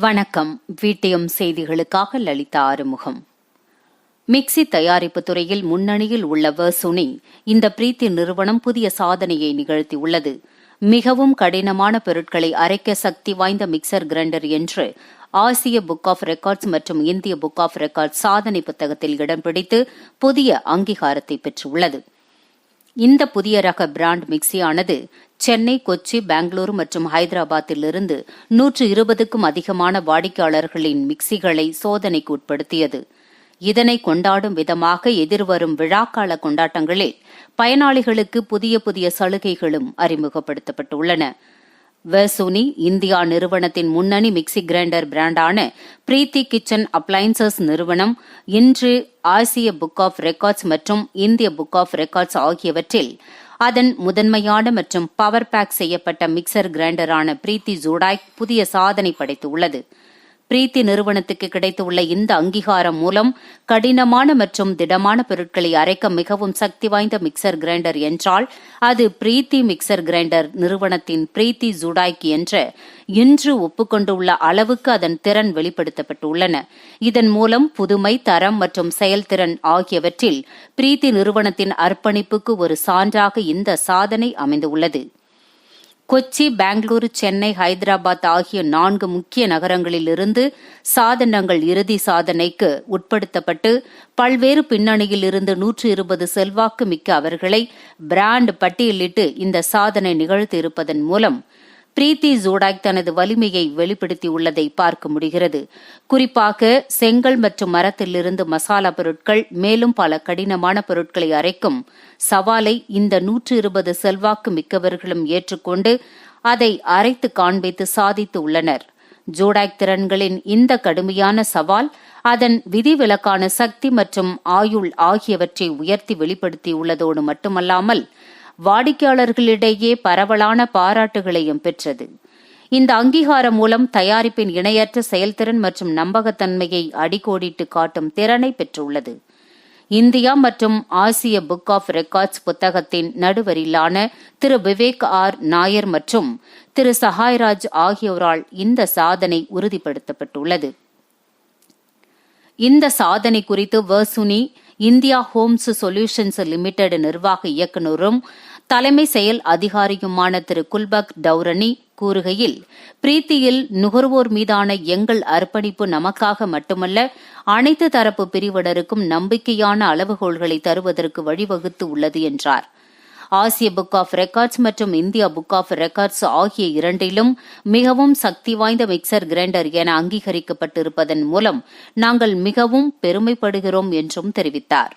வணக்கம். வீட்டியம் செய்திகளுக்காக லலிதா ஆறுமுகம். மிக்சி தயாரிப்பு துறையில் முன்னணியில் உள்ள வர்சுனி இந்த பிரீத்தி நிறுவனம் புதிய சாதனையை நிகழ்த்தியுள்ளது. மிகவும் கடினமான பொருட்களை அரைக்க சக்தி வாய்ந்த மிக்சர் கிரைண்டர் என்று ஆசிய புக் ஆஃப் ரெக்கார்ட்ஸ் மற்றும் இந்திய புக் ஆஃப் ரெக்கார்ட்ஸ் சாதனை புத்தகத்தில் இடம் பிடித்து புதிய அங்கீகாரத்தை பெற்றுள்ளது. இந்த புதிய ரக பிராண்ட் மிக்சியானது சென்னை கொச்சி பெங்களூரு மற்றும் ஹைதராபாத்திலிருந்து நூற்று இருபதுக்கும் அதிகமான வாடிக்கையாளர்களின் மிக்சிகளை சோதனைக்கு உட்படுத்தியது. இதனை கொண்டாடும் விதமாக எதிர்வரும் விழாக்கால கொண்டாட்டங்களில் பயனாளிகளுக்கு புதிய புதிய சலுகைகளும் அறிமுகப்படுத்தப்பட்டுள்ளன. வெர்சூனி இந்தியா நிறுவனத்தின் முன்னணி மிக்சி கிரைண்டர் பிராண்டான பிரீத்தி கிச்சன் அப்ளைன்சஸ் நிறுவனம் இன்று ஆசிய புக் ஆஃப் ரெக்கார்ட்ஸ் மற்றும் இந்திய புக் ஆஃப் ரெக்கார்ட்ஸ் ஆகியவற்றில் அதன் முதன்மையான மற்றும் பவர் பேக் செய்யப்பட்ட மிக்சர் கிரைண்டரான பிரீத்தி ஜூடாய் புதிய சாதனை படைத்துள்ளது. பிரீத்தி நிறுவனத்துக்கு கிடைத்துள்ள இந்த அங்கீகாரம் மூலம் கடினமான மற்றும் திடமான பொருட்களை அரைக்க மிகவும் சக்தி வாய்ந்த மிக்சர் கிரைண்டர் என்றால் அது பிரீத்தி மிக்சர் கிரைண்டர் நிறுவனத்தின் பிரீத்தி ஜுடாய்க் என்ற இன்று ஒப்புக்கொண்டுள்ள அளவுக்கு அதன் திறன் வெளிப்படுத்தப்பட்டுள்ளன. இதன் மூலம் புதுமை தரம் மற்றும் செயல்திறன் ஆகியவற்றில் பிரீத்தி நிறுவனத்தின் அர்ப்பணிப்புக்கு ஒரு சான்றாக இந்த சாதனை அமைந்துள்ளது. கொச்சி பெங்களூரு சென்னை ஹைதராபாத் ஆகிய நான்கு முக்கிய நகரங்களிலிருந்து சாதனங்கள் இறுதி சாதனைக்கு உட்படுத்தப்பட்டு பல்வேறு பின்னணியில் இருந்து நூற்று இருபது செல்வாக்கு மிக்க அவர்களை பிராண்ட் பட்டியலிட்டு இந்த சாதனை நிகழ்த்தியிருப்பதன் மூலம் பிரீத்தி ஜூடாக் தனது வலிமையை வெளிப்படுத்தியுள்ளதை பார்க்க முடிகிறது. குறிப்பாக செங்கல் மற்றும் மரத்திலிருந்து மசாலா பொருட்கள் மேலும் பல கடினமான பொருட்களை அரைக்கும் சவாலை இந்த நூற்று இருபது செல்வாக்கு மிக்கவர்களும் ஏற்றுக்கொண்டு அதை அரைத்து காண்பித்து சாதித்து உள்ளனர். ஜோடாக் திறன்களின் இந்த கடுமையான சவால் அதன் விதிவிலக்கான சக்தி மற்றும் ஆயுள் ஆகியவற்றை உயர்த்தி வெளிப்படுத்தியுள்ளதோடு மட்டுமல்லாமல் வாடிக்கையாளர்களிடையே பரவலான பாராட்டுகளையும் பெற்றது. இந்த அங்கீகாரம் மூலம் தயாரிப்பின் இணையற்ற செயல்திறன் மற்றும் நம்பகத்தன்மையை அடிக்கோடிட்டு காட்டும் திறனை பெற்றுள்ளது. இந்தியா மற்றும் ஆசிய புக் ஆஃப் ரெக்கார்ட்ஸ் புத்தகத்தின் நடுவரிலான திரு விவேக் ஆர் நாயர் மற்றும் திரு சஹாய்ராஜ் ஆகியோரால் இந்த சாதனை உறுதிப்படுத்தப்பட்டுள்ளது. இந்த சாதனை குறித்து Versuni India homes solutions limited நிர்வாக இயக்குநரும் தலைமை செயல் அதிகாரியுமான திரு. குல்பக் டௌரனி கூறுகையில் பிரீத்தியில் நுகர்வோர் மீதான எங்கள் அர்ப்பணிப்பு நமக்காக மட்டுமல்ல அனைத்து தரப்பு பிரிவினருக்கும் நம்பிக்கையான அளவுகோல்களை தருவதற்கு வழிவகுத்து உள்ளது என்றார். ஆசிய புக் ஆஃப் ரெக்கார்ட்ஸ் மற்றும் இந்தியா புக் ஆஃப் ரெக்கார்ட்ஸ் ஆகிய இரண்டிலும் மிகவும் சக்தி வாய்ந்த மிக்சர் கிரைண்டர் என அங்கீகரிக்கப்பட்டிருப்பதன் மூலம் நாங்கள் மிகவும் பெருமைப்படுகிறோம் என்றும் தெரிவித்தார்.